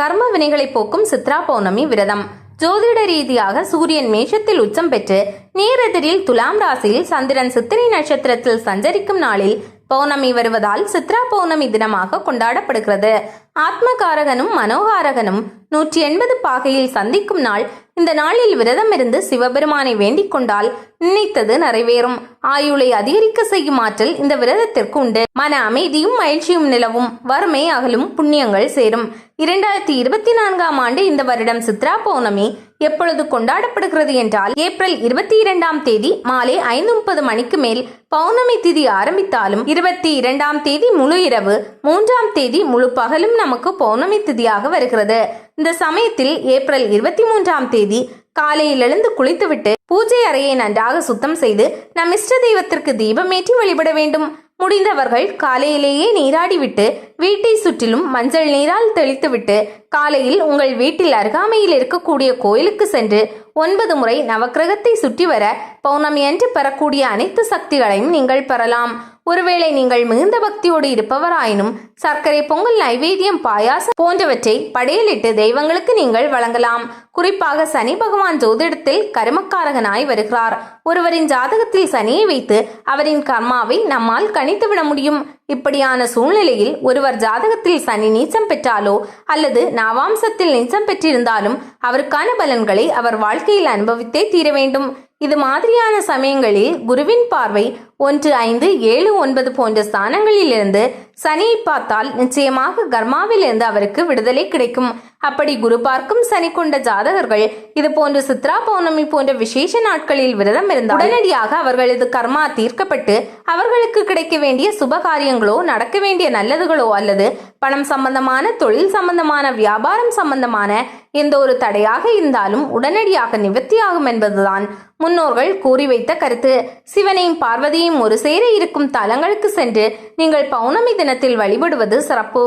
கர்ம வினைகளை போக்கும் சித்ரா பௌர்ணமி விரதம். ஜோதிட ரீதியாக சூரியன் மேஷத்தில் உச்சம் பெற்று நேரெதிரில் துலாம் ராசியில் சந்திரன் சித்திரை நட்சத்திரத்தில் சஞ்சரிக்கும் நாளில் பௌர்ணமி வருவதால் சித்ரா பௌர்ணமி தினமாக கொண்டாடப்படுகிறது. ஆத்மகாரகனும் மனோகாரகனும் நூற்றி எண்பது பாகையில் சந்திக்கும் நாள் இந்த நாளில் விரதம் இருந்து சிவபெருமானை வேண்டிக் கொண்டால் நினைத்தது நிறைவேறும். ஆயுளை அதிகரிக்க செய்யும் ஆற்றல் இந்த விரதத்திற்கு உண்டு. மன அமைதியும் மகிழ்ச்சியும் நிலவும். வறுமை அகலும் புண்ணியங்கள் சேரும். இரண்டாயிரத்தி இருபத்தி நான்காம் ஆண்டு இந்த வருடம் சித்ரா பௌர்ணமி எப்பொழுது கொண்டாடப்படுகிறது என்றால் ஏப்ரல் இருபத்தி இரண்டாம் தேதி மாலை ஐந்து முப்பது மணிக்கு மேல் பௌர்ணமி திதி ஆரம்பித்தாலும் இருபத்தி இரண்டாம் தேதி முழு இரவு மூன்றாம் தேதி முழு பகலும் நமக்கு பௌர்ணமி திதியாக வருகிறது. இந்த சமயத்தில் ஏப்ரல் இருபத்தி மூன்றாம் தேதி காலையில் எழுந்து குளித்துவிட்டு பூஜை அறையை நன்றாக சுத்தம் செய்து நம் இஷ்ட தெய்வத்திற்கு தீபமேற்றி வழிபட வேண்டும். முடிந்தவர்கள் காலையிலேயே நீராடிவிட்டு வீட்டை சுற்றிலும் மஞ்சள் நீரால் தெளித்துவிட்டு காலையில் உங்கள் வீட்டில் அருகாமையில் இருக்கக்கூடிய கோயிலுக்கு சென்று ஒன்பது முறை நவக்கிரகத்தை சுற்றி வர பௌர்ணமி அன்று பெறக்கூடிய அனைத்து சக்திகளையும் நீங்கள் பெறலாம். ஒருவேளை நீங்கள் மிகுந்த பக்தியோடு இருப்பவராயினும் சர்க்கரை பொங்கல் நைவேத்தியம் பாயாசம் போன்றவற்றை படையலிட்டு தெய்வங்களுக்கு நீங்கள் வழங்கலாம். குறிப்பாக சனி பகவான் ஜோதிடத்தில் கருமக்காரகனாய் வருகிறார். ஒருவரின் ஜாதகத்தில் சனியை வைத்து அவரின் கர்மாவை நம்மால் கணித்துவிட முடியும். இப்படியான சூழ்நிலையில் ஒருவர் ஜாதகத்தில் சனி நீச்சம் பெற்றாலோ அல்லது நாவாம்சத்தில் நீச்சம் பெற்றிருந்தாலும் அவருக்கான பலன்களை அவர் வாழ்க்கையில் அனுபவித்தே தீர வேண்டும். இது மாதிரியான சமயங்களில் குருவின் பார்வை ஒன்று ஐந்து ஏழு ஒன்பது போன்ற ஸ்தானங்களிலிருந்து சனியை பார்த்தால் நிச்சயமாக கர்மாவிலிருந்து அவருக்கு விடுதலை கிடைக்கும். அப்படி குரு பார்க்கும் சனி கொண்ட ஜாதகர்கள் இது போன்ற சித்ரா பௌர்ணமி போன்ற விசேஷ நாட்களில் விரதம் இருந்தால் உடனடியாக அவர்களது கர்மா தீர்க்கப்பட்டு அவர்களுக்கு கிடைக்க வேண்டிய சுப காரியங்களோ நடக்க வேண்டிய நல்லதுகளோ அல்லது பணம் சம்பந்தமான தொழில் சம்பந்தமான வியாபாரம் சம்பந்தமான எந்த ஒரு தடையாக இருந்தாலும் உடனடியாக நிவர்த்தியாகும் என்பதுதான் முன்னோர்கள் கூறி வைத்த கருத்து. சிவனையும் ஒரு சேர இருக்கும் தலங்களுக்கு சென்று நீங்கள் பௌர்ணமி தினத்தில் வழிபடுவது சிறப்பு.